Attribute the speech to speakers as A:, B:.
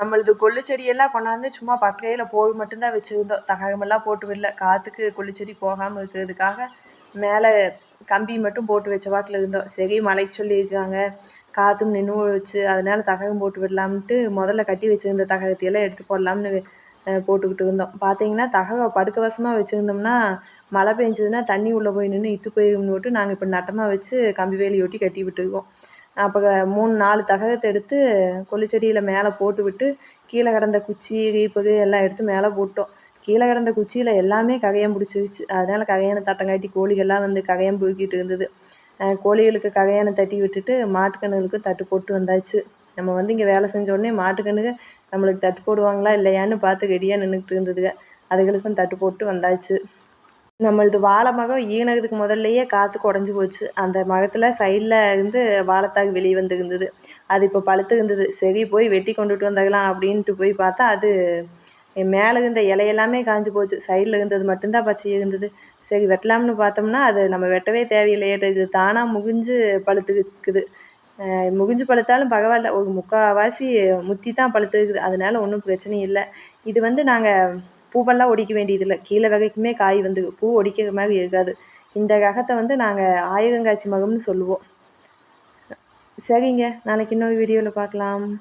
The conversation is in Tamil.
A: நம்மளது கொள்ளு செடியெல்லாம் கொண்டாந்து சும்மா பக்கையில் போய் மட்டும்தான் வச்சுருந்தோம். தகரமெல்லாம் போட்டு விடல. காற்றுக்கு கொள்ளு செடி போகாமல் இருக்கிறதுக்காக மேலே கம்பி மட்டும் போட்டு வச்ச வாக்கில் இருந்தோம். சரி மழைக்கு சொல்லியிருக்காங்க. காற்றும் நின்று வச்சு அதனால் தகரம் போட்டு விடலாம்ட்டு முதல்ல கட்டி வச்சுருந்த தகரத்தையெல்லாம் எடுத்து போடலாம்னு போட்டுக்கிட்டு இருந்தோம். பார்த்தீங்கன்னா தகரம் படுக்க வசமாக வச்சுருந்தோம்னா மழை பெஞ்சதுன்னா தண்ணி உள்ளே போய் நின்று இத்து போயிடும்னுட்டு நாங்கள் இப்போ நட்டமாக வச்சு கம்பி வேலி ஒட்டி கட்டி விட்டுருக்கோம். அப்போ மூணு நாலு தகரத்தை எடுத்து கொல்லிச்செடியில் செடியில் மேலே போட்டு விட்டு கீழே கிடந்த குச்சி தீப்பது எல்லாம் எடுத்து மேலே போட்டோம். கீழே கிடந்த குச்சியில் எல்லாமே கரையான் பிடிச்சிருச்சு அதனால் கரையானை தட்டங்காட்டி கோழிகள்லாம் வந்து கரையான் போய்கிட்டு இருந்தது. கோழிகளுக்கு கரையானை தட்டி விட்டுட்டு மாட்டுக்கன்றுகளுக்கும் தட்டு போட்டு வந்தாச்சு. நம்ம வந்து இங்கே வேலை செஞ்சோடனே மாட்டுக்கன்றுக நம்மளுக்கு தட்டு போடுவாங்களா இல்லையான்னு பார்த்து ரெடியாக நின்றுக்கிட்டு இருந்ததுங்க அதுகளுக்கும் தட்டு போட்டு வந்தாச்சு. நம்மளது வாழை மரம் ஈனதுக்கு முதல்லையே காற்றுக்கு உடஞ்சி போச்சு. அந்த மரத்தில் சைடில் இருந்து வாழைத்தாக வெளியே வந்து இருந்தது. அது இப்போ பழுத்து இருந்தது. சரி போய் வெட்டி கொண்டுட்டு வந்துடலாம் அப்படின்ட்டு போய் பார்த்தா அது மேலே இருந்த இலையெல்லாமே காஞ்சி போச்சு. சைடில் இருந்தது மட்டும்தான் பச்சை இருந்தது. சரி வெட்டலாம்னு பார்த்தோம்னா அது நம்ம வெட்டவே தேவையில்லையே இது தானாக முகிஞ்சு பழுத்துக்குது. முகிஞ்சு பழுத்தாலும் பரவாயில்ல. ஒரு முக்கால்வாசி முத்தி தான் பழுத்துக்குது. அதனால ஒன்றும் பிரச்சனை இல்லை. இது வந்து நாங்கள் பூவெல்லாம் ஒடிக்க வேண்டியதில்லை. கீழே வகைக்குமே காய் வந்து பூ ஒடிக்கிற மாதிரி இருக்காது. இந்த ரகத்தை வந்து நாங்கள் ஆயிரங்காய்ச்சி மகம்னு சொல்லுவோம். சரிங்க நாளைக்கு இன்னொரு வீடியோவில் பார்க்கலாம்.